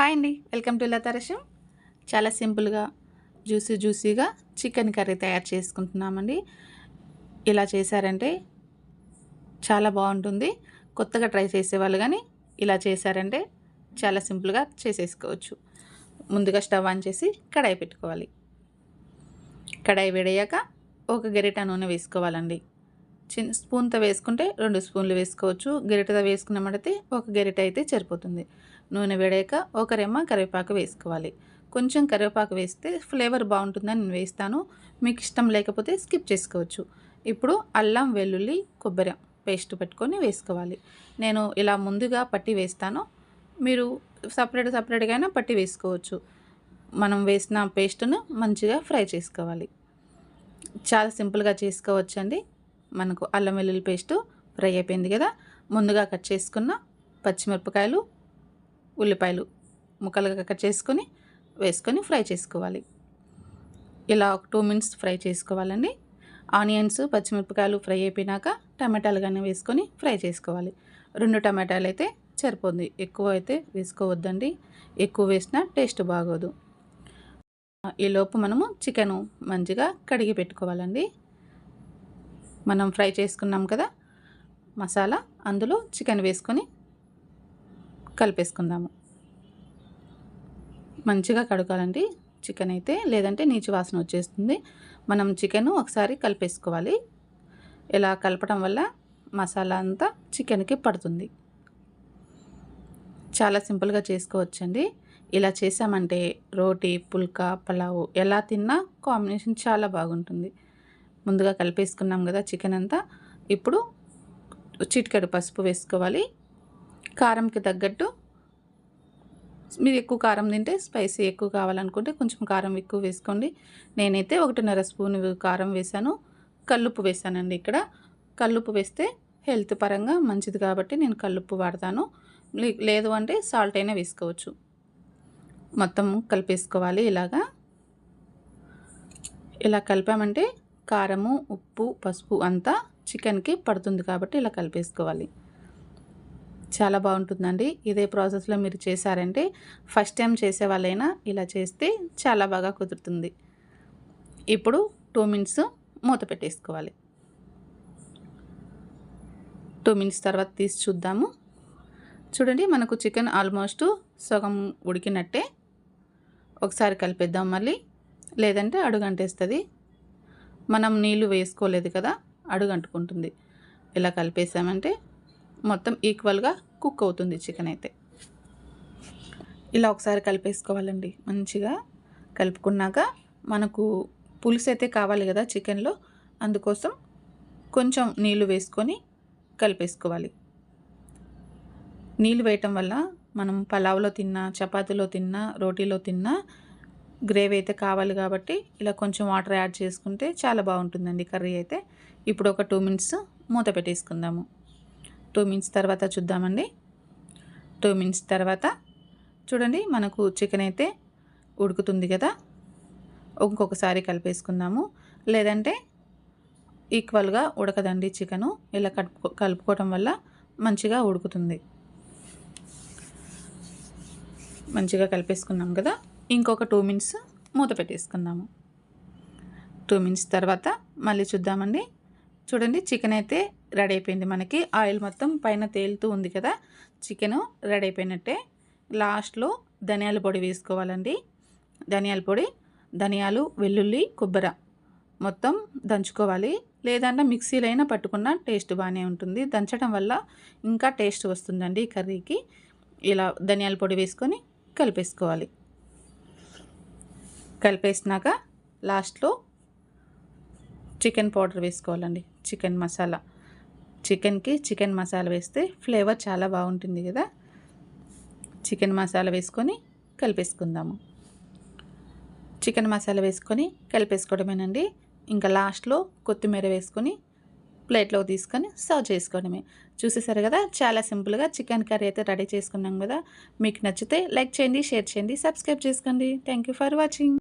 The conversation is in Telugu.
హాయ్ అండి. వెల్కమ్ టు లతారషం చాలా సింపుల్గా జ్యూసీ జ్యూసీగా చికెన్ కర్రీ తయారు చేసుకుంటున్నామండి. ఇలా చేశారంటే చాలా బాగుంటుంది. కొత్తగా ట్రై చేసేవాళ్ళు కానీ ఇలా చేశారంటే చాలా సింపుల్గా చేసేసుకోవచ్చు. ముందుగా స్టవ్ ఆన్ చేసి కడాయి పెట్టుకోవాలి. కడాయి వేడయ్యాక ఒక గరిట నూనె వేసుకోవాలండి. చిన్న స్పూన్తో వేసుకుంటే రెండు స్పూన్లు వేసుకోవచ్చు. గరిటతో వేసుకున్నామంటే ఒక గరిట అయితే సరిపోతుంది. నూనె వేడాక ఒక రెమ్మ కరివేపాకు వేసుకోవాలి. కొంచెం కరివేపాకు వేస్తే ఫ్లేవర్ బాగుంటుందని నేను వేస్తాను. మీకు ఇష్టం లేకపోతే స్కిప్ చేసుకోవచ్చు. ఇప్పుడు అల్లం వెల్లుల్లి కొబ్బరి పేస్ట్ పెట్టుకొని వేసుకోవాలి. నేను ఇలా ముందుగా పట్టి వేస్తాను. మీరు సపరేట్ సపరేట్గా అయినా పట్టి వేసుకోవచ్చు. మనం వేసిన పేస్ట్ను మంచిగా ఫ్రై చేసుకోవాలి. చాలా సింపుల్గా చేసుకోవచ్చండి. మనకు అల్లం వెల్లుల్లి పేస్టు ఫ్రై అయిపోయింది కదా. ముందుగా కట్ చేసుకున్న పచ్చిమిరపకాయలు ఉల్లిపాయలు ముక్కలుగా కట్ చేసుకొని వేసుకొని ఫ్రై చేసుకోవాలి. ఇలా ఒక టూ మినిట్స్ ఫ్రై చేసుకోవాలండి. ఆనియన్స్ పచ్చిమిరపకాయలు ఫ్రై అయిపోయినాక టమాటాలు కానీ వేసుకొని ఫ్రై చేసుకోవాలి. రెండు టమాటాలు అయితే సరిపోతుంది ఎక్కువ అయితే వేసుకోవద్దండి. ఎక్కువ వేసినా టేస్ట్ బాగోదు. ఈలోపు మనము చికెను మంచిగా కడిగి పెట్టుకోవాలండి. మనం ఫ్రై చేసుకున్నాం కదా మసాలా అందులో చికెన్ వేసుకొని కలిపేసుకుందాము. మంచిగా కడగాలండి. చికెన్ అయితే లేదంటే నీచు వాసన వచ్చేస్తుంది. మనం చికెన్ ఒకసారి కలిపేసుకోవాలి. ఇలా కలపడం వల్ల మసాలా అంతా చికెన్కి పడుతుంది. చాలా సింపుల్గా చేసుకోవచ్చండి. ఇలా చేసామంటే రోటీ పుల్కా పలావు ఎలా తిన్నా కాంబినేషన్ చాలా బాగుంటుంది. ముందుగా కలిపేసుకున్నాం కదా చికెన్ అంతా. ఇప్పుడు చిటికెడు పసుపు వేసుకోవాలి. కారంకి తగ్గట్టు మీరు ఎక్కువ కారం తింటే స్పైసీ ఎక్కువ కావాలనుకుంటే కొంచెం కారం ఎక్కువ వేసుకోండి. నేనైతే ఒకటిన్నర స్పూన్ కారం వేసాను కల్లుప్పు వేసానండి ఇక్కడ. కల్లుప్పు వేస్తే హెల్త్ పరంగా మంచిది కాబట్టి నేను కల్లుప్పు వాడతాను. లేదు అంటే సాల్ట్ అయినా వేసుకోవచ్చు. మొత్తం కలిపేసుకోవాలి ఇలాగా. ఇలా కలిపామంటే కారము ఉప్పు పసుపు అంతా చికెన్కి పడుతుంది కాబట్టి ఇలా కలిపేసుకోవాలి. చాలా బాగుంటుందండి. ఇదే ప్రాసెస్లో మీరు చేశారంటే ఫస్ట్ టైం చేసే వాళ్ళైనా ఇలా చేస్తే చాలా బాగా కుదురుతుంది. ఇప్పుడు టూ మినిట్స్ మూత పెట్టేసుకోవాలి. టూ మినిట్స్ తర్వాత తీసి చూద్దాము. చూడండి మనకు చికెన్ ఆల్మోస్ట్ సగం ఉడికినట్టే. ఒకసారి కలిపేద్దాం మళ్ళీ. లేదంటే అడుగంటేస్తుంది. మనం నీళ్ళు వేసుకోలేదు కదా అడుగంటుకుంటుంది. ఇలా కలిపేసామంటే మొత్తం ఈక్వల్గా కుక్ అవుతుంది చికెన్ అయితే. ఇలా ఒకసారి కలిపేసుకోవాలండి. మంచిగా కలుపుకున్నాక మనకు పులుసు అయితే కావాలి కదా చికెన్లో అందుకోసం కొంచెం నీళ్ళు వేసుకొని కలిపేసుకోవాలి. నీళ్ళు వేయటం వల్ల మనం పలావ్లో తిన్నా చపాతీలో తిన్నా రోటీలో తిన్నా గ్రేవీ అయితే కావాలి కాబట్టి ఇలా కొంచెం వాటర్ యాడ్ చేసుకుంటే చాలా బాగుంటుందండి కర్రీ అయితే. ఇప్పుడు ఒక టూ మినిట్స్ మూత పెట్టేసుకుందాము. టూ మినిట్స్ తర్వాత చూద్దామండి. టూ మినిట్స్ తర్వాత చూడండి మనకు చికెన్ అయితే ఉడుకుతుంది కదా. ఇంకొకసారి కలిపేసుకుందాము. లేదంటే ఈక్వల్గా ఉడకదండి చికెను. ఇలా కలుపు కలుపుకోవటం వల్ల మంచిగా ఉడుకుతుంది. మంచిగా కలిపేసుకున్నాం కదా. ఇంకొక టూ మినిట్స్ మూత పెట్టేసుకుందాము. టూ మినిట్స్ తర్వాత మళ్ళీ చూద్దామండి. చూడండి చికెన్ అయితే రెడీ అయిపోయింది మనకి. ఆయిల్ మొత్తం పైన తేలుతూ ఉంది కదా. చికెను రెడీ అయిపోయినట్టే. లాస్ట్లో ధనియాల పొడి వేసుకోవాలండి. ధనియాల పొడి ధనియాలు వెల్లుల్లి కొబ్బర మొత్తం దంచుకోవాలి. లేదంటే మిక్సీలైనా పట్టుకున్న టేస్ట్ బాగానే ఉంటుంది. దంచడం వల్ల ఇంకా టేస్ట్ వస్తుందండి కర్రీకి. ఇలా ధనియాల పొడి వేసుకొని కలిపేసుకోవాలి. కలిపేసినాక లాస్ట్లో చికెన్ పౌడర్ వేసుకోవాలండి. చికెన్ మసాలా. చికెన్కి చికెన్ మసాలా వేస్తే ఫ్లేవర్ చాలా బాగుంటుంది కదా. చికెన్ మసాలా వేసుకొని కలిపేసుకుందాము. చికెన్ మసాలా వేసుకొని కలిపేసుకోవడమేనండి. ఇంకా లాస్ట్లో కొత్తిమీర వేసుకొని ప్లేట్లో తీసుకొని సర్వ్ చేసుకోవడమే. చూసేసారు కదా చాలా సింపుల్గా చికెన్ కర్రీ అయితే రెడీ చేసుకున్నాం కదా. మీకు నచ్చితే లైక్ చేయండి షేర్ చేయండి సబ్స్క్రైబ్ చేసుకోండి. Thank for watching.